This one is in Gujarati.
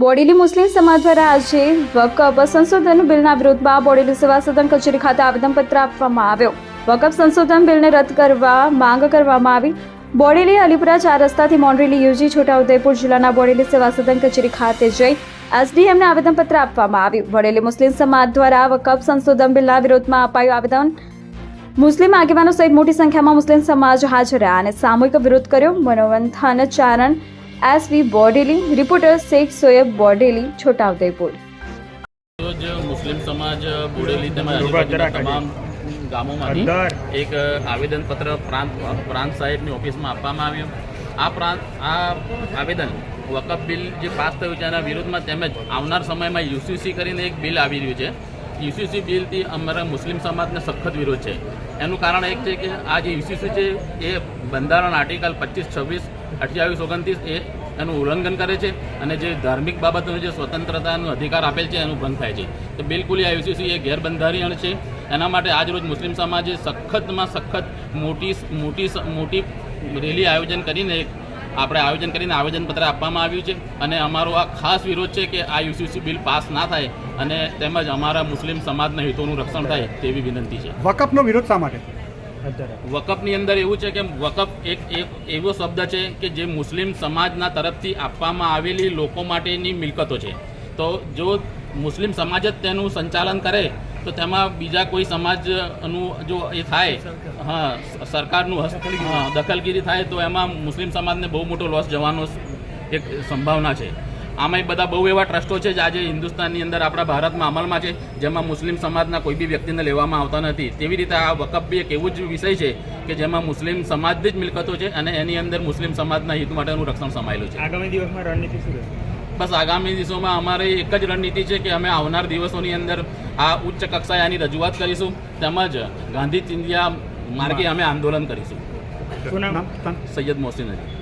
બોડેલી મુસ્લિમ સમાજ દ્વારા આજે વકફ સંશોધન બિલના વિરોધમાં બોડેલી સેવા સદન કચેરી ખાતે આવેદનપત્ર આપવામાં આવ્યો. વકફ સંશોધન બિલને રદ કરવા માંગ કરવામાં આવી. બોડેલી અલીપુરા ચાર રસ્તાથી મોન્ડરેલી યુજી છોટાઉદેપુર જિલ્લાના બોડેલી સેવા સદન કચેરી ખાતે જઈ એસડીએમને આવેદનપત્ર આપવામાં આવ્યું. બોડેલી મુસ્લિમ સમાજ દ્વારા વકફ સંશોધન બિલના વિરોધમાં અપાયું આવેદન. મુસ્લિમ આગેવાનો સહિત મોટી સંખ્યામાં મુસ્લિમ સમાજ હાજર રહ્યા અને સામૂહિક વિરોધ કર્યો. મનોમંથન ચારણ એસવી બોડેલી રિપોર્ટર શેખ સોએબ બોડેલી છોટાઉદેપુર. રોજ મુસ્લિમ સમાજ બોડેલી તેમજ તમામ ગામોમાંથી એક આવેદનપત્ર પ્રાંત પ્રાંત સાહેબની ઓફિસમાં આપવામાં આવ્યું. આ પ્રાંત આ આવેદન વકફ બિલ જે પાસ થયું છે એના વિરોધમાં તેમજ આવનાર સમયમાં યુસીસી કરીને એક બિલ આવી રહ્યું છે. યુસીસી બિલથી અમારા મુસ્લિમ સમાજને સખત વિરોધ છે. એનું કારણ એક છે કે આ જે યુસીસી છે એ બંધારણ આર્ટિકલ પચીસ છવ્વીસ અઠ્યાવીસ ઓગણત્રીસ એ એનું ઉલ્લંઘન કરે છે અને જે ધાર્મિક બાબતોનો જે સ્વતંત્રતાનો અધિકાર આપેલ છે એનું ભંગ થાય છે. તો બિલકુલ આ યુસીસી એ ગેરબંધારણ છે. એના માટે આજરોજ મુસ્લિમ સમાજે સખતમાં સખત મોટી મોટી મોટી રેલી આયોજન કરીને આપણે આયોજન કરીને આવેદનપત્ર આપવામાં આવ્યું છે અને અમારો આ ખાસ વિરોધ છે કે આ યુસીસી બિલ પાસ ના થાય અને તેમજ અમારા મુસ્લિમ સમાજના હિતોનું રક્ષણ થાય તેવી વિનંતી છે. વકફનો વિરોધ શા માટે? વકફની અંદર એવું છે કે વકફ એક એક એવો શબ્દ છે કે જે મુસ્લિમ સમાજના તરફથી આપવામાં આવેલી લોકો માટેની મિલકતો છે. તો જો મુસ્લિમ સમાજ જ તેનું સંચાલન કરે, તો તેમાં બીજા કોઈ સમાજનું જો એ થાય, હા, સરકારનું દખલગીરી થાય, તો એમાં મુસ્લિમ સમાજને બહુ મોટો લોસ જવાનો એક સંભાવના છે. આમાંય બધા બહુ એવા ટ્રસ્ટો છે જે આજે હિન્દુસ્તાનની અંદર આપણા ભારતમાં અમલમાં છે જેમાં મુસ્લિમ સમાજના કોઈ બી વ્યક્તિને લેવામાં આવતા નથી. તેવી રીતે આ વકફ બી એક એવું જ વિષય છે કે જેમાં મુસ્લિમ સમાજની જ મિલકતો છે અને એની અંદર મુસ્લિમ સમાજના હિત માટેનું રક્ષણ સમાયેલું છે. આગામી દિવસમાં રણનીતિ શું રહેશે? બસ આગામી દિવસોમાં અમારી એક જ રણનીતિ છે કે અમે આવનાર દિવસોની અંદર આ ઉચ્ચ કક્ષાએ આની રજૂઆત કરીશું તેમજ ગાંધી ચિંધિયા માર્ગે અમે આંદોલન કરીશું. શું નામ? નામ? સૈયદ મોહસિન અલી.